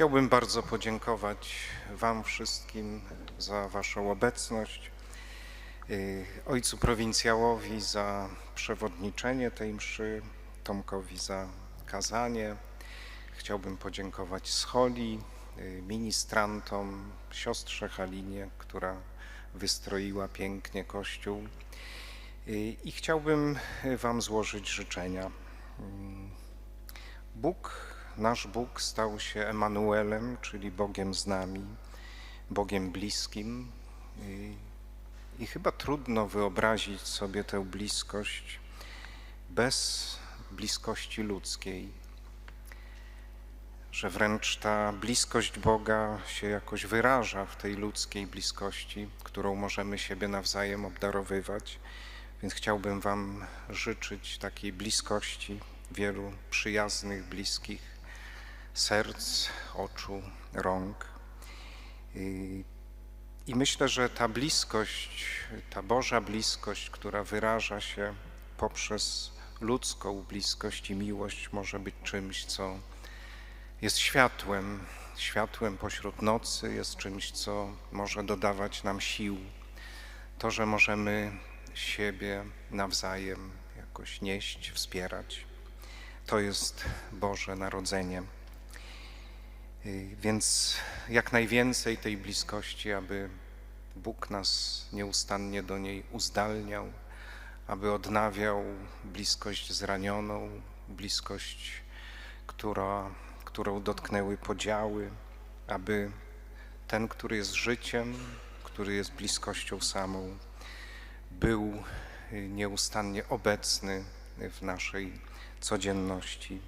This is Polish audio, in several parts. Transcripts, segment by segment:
Chciałbym bardzo podziękować Wam wszystkim za Waszą obecność, y, Ojcu Prowincjałowi za przewodniczenie tej mszy, Tomkowi za kazanie. Chciałbym podziękować Scholi, y, ministrantom, siostrze Halinie, która wystroiła pięknie kościół. Y, I chciałbym Wam złożyć życzenia. Mm, Bóg, nasz Bóg stał się Emanuelem, czyli Bogiem z nami, Bogiem bliskim. I, I chyba trudno wyobrazić sobie tę bliskość bez bliskości ludzkiej. Że wręcz ta bliskość Boga się jakoś wyraża w tej ludzkiej bliskości, którą możemy siebie nawzajem obdarowywać. Więc chciałbym Wam życzyć takiej bliskości, wielu przyjaznych, bliskich serc, oczu, rąk. I, myślę, że ta bliskość, ta Boża bliskość, która wyraża się poprzez ludzką bliskość i miłość, może być czymś, co jest światłem, światłem pośród nocy, jest czymś, co może dodawać nam sił. To, że możemy siebie nawzajem jakoś nieść, wspierać. To jest Boże Narodzenie. Y, Więc jak najwięcej tej bliskości, aby Bóg nas nieustannie do niej uzdalniał, aby odnawiał bliskość zranioną, bliskość, która, którą dotknęły podziały, aby ten, który jest życiem, który jest bliskością samą, był y, nieustannie obecny w naszej codzienności.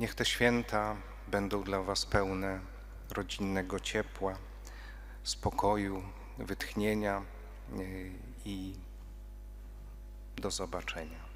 Niech te święta będą dla Was pełne rodzinnego ciepła, spokoju, wytchnienia y, i do zobaczenia.